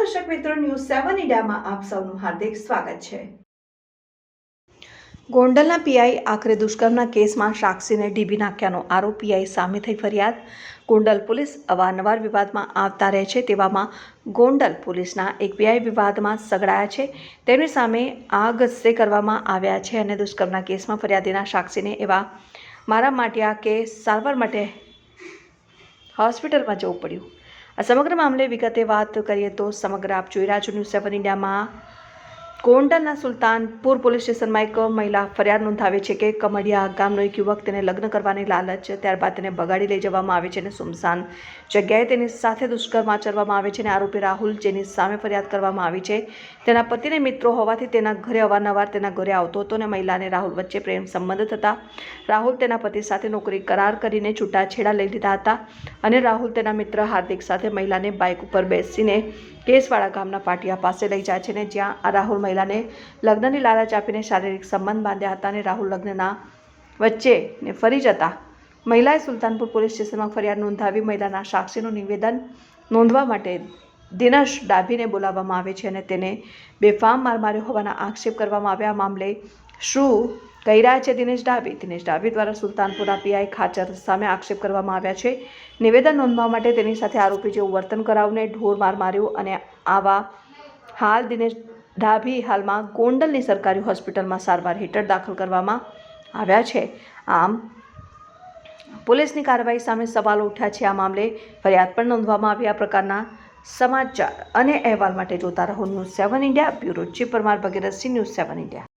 News સેવન ઇન્ડિયામાં આપ સૌનું હાર્દિક સ્વાગત છે. ગોંડલના પીઆઈ આખરે દુષ્કર્મના કેસમાં સાક્ષીને ડીબી નાખ્યાનો આરોપ પીઆઈ સામે થઈ ફરિયાદ. ગોંડલ પોલીસ અવારનવાર વિવાદમાં આવતા રહે છે તેવામાં ગોંડલ પોલીસના એક પીઆઈ વિવાદમાં સગડાયા છે. તેમની સામે આ ગસ્સે કરવામાં આવ્યા છે અને દુષ્કર્મના કેસમાં ફરિયાદીના સાક્ષીને એવા મારા માટ્યા કે સારવાર માટે હોસ્પિટલમાં જવું પડ્યું. આ સમગ્ર મામલે વિગતે વાત કરીએ તો સમગ્ર આપ જોઈ રહ્યા છો ન્યૂઝ સેવન ઇન્ડિયામાં. ગોંડલના સુલતાનપુર પોલીસ સ્ટેશનમાં એક મહિલા ફરિયાદ નોંધાવે છે કે કમડિયા ગામનો એક યુવક તેને લગ્ન કરવાની લાલચ ત્યારબાદ તેને બગાડી લઈ જવામાં આવે છે અને સુમસાન જગ્યાએ તેની સાથે દુષ્કર્મ આચરવામાં આવે છે અને આરોપી રાહુલ, જેની સામે ફરિયાદ કરવામાં આવી છે, તેના પતિને મિત્રો હોવાથી તેના ઘરે અવારનવાર તેના ઘરે આવતો હતો અને મહિલાને રાહુલ વચ્ચે પ્રેમ સંબંધ થતા રાહુલ તેના પતિ સાથે નોકરી કરાર કરીને છૂટાછેડા લઈ લીધા હતા અને રાહુલ તેના મિત્ર હાર્દિક સાથે મહિલાને બાઇક ઉપર બેસીને કેસવાળા ગામના પાટિયા પાસે લઈ જાય છે ને જ્યાં આ રાહુલ મહિલાને લગ્નની લાલચ આપીને શારીરિક સંબંધ બાંધ્યા હતા અને રાહુલ લગ્નના વચ્ચે ને ફરી જતા મહિલાએ સુલતાનપુર પોલીસ સ્ટેશનમાં ફરિયાદ નોંધાવી મહિલાના સાક્ષીનું નિવેદન નોંધવા માટે દિનેશ ડાભીને બોલાવવામાં આવે છે અને તેને બેફામ માર માર્યો હોવાના આક્ષેપ કરવામાં આવ્યા. મામલે શું કહી રહ્યા છે દિનેશ ડાભી. દિનેશ ડાભી દ્વારા સુલતાનપુરા પીઆઈ ખાચર સામે આક્ષેપ કરવામાં આવ્યા છે. નિવેદન નોંધવા માટે તેની સાથે આરોપી જેવું વર્તન કરાવને ઢોર માર માર્યું અને આવા હાલ દિનેશ ડાભી હાલમાં ગોંડલની સરકારી હોસ્પિટલમાં સારવાર હેઠળ દાખલ કરવામાં આવ્યા છે. આમ, પોલીસની કાર્યવાહી સામે સવાલો ઉઠ્યા છે. આ મામલે ફરિયાદ પણ નોંધવામાં આવી. આ પ્રકારના સમાચાર અને અહેવાલ માટે જોતા રહો news seven India, bureau chief Parmar Bhagirathsinh news seven India.